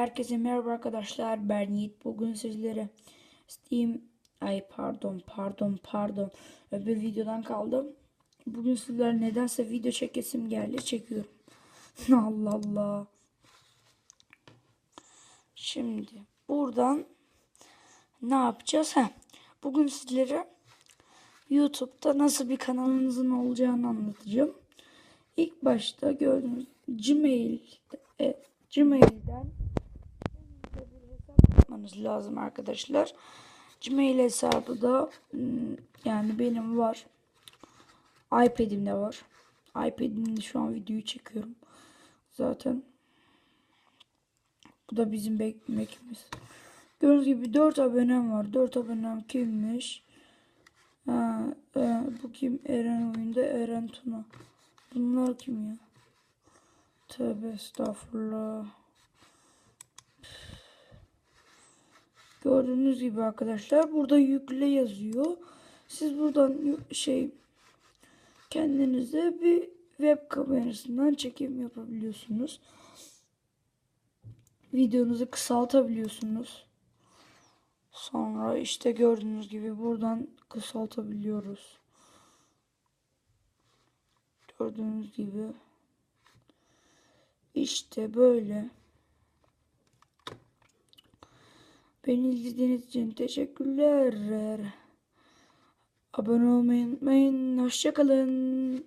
Herkese merhaba arkadaşlar. Ben Yiğit. Bugün sizlere Steam ay pardon pardon pardon öbür videodan kaldım. Bugün sizler nedense video çekesim geldi çekiyorum. Allah Allah. Şimdi buradan ne yapacağız? Heh, bugün sizlere YouTube'da nasıl bir kanalınızın olacağını anlatacağım. İlk başta gördüğünüz Gmail e, Gmail'den yapmanız lazım arkadaşlar. Gmail hesabı da hmm, yani benim var. iPad'imde var. iPad'imde şu an videoyu çekiyorum. Zaten bu da bizim beklemekimiz. Gördüğünüz gibi 4 abonem var. 4 abonem kimmiş? Ha, e, bu kim? Eren oyunda Eren Tuna. Bunlar kim ya? Tövbe estağfurullah. Gördüğünüz gibi arkadaşlar burada yükle yazıyor. Siz buradan şey kendinize bir web kamerasından çekim yapabiliyorsunuz. Videonuzu kısaltabiliyorsunuz. Sonra işte gördüğünüz gibi buradan kısaltabiliyoruz. Gördüğünüz gibi. İşte böyle. Beni izlediğiniz için teşekkürler. Abone olmayı unutmayın. Hoşçakalın.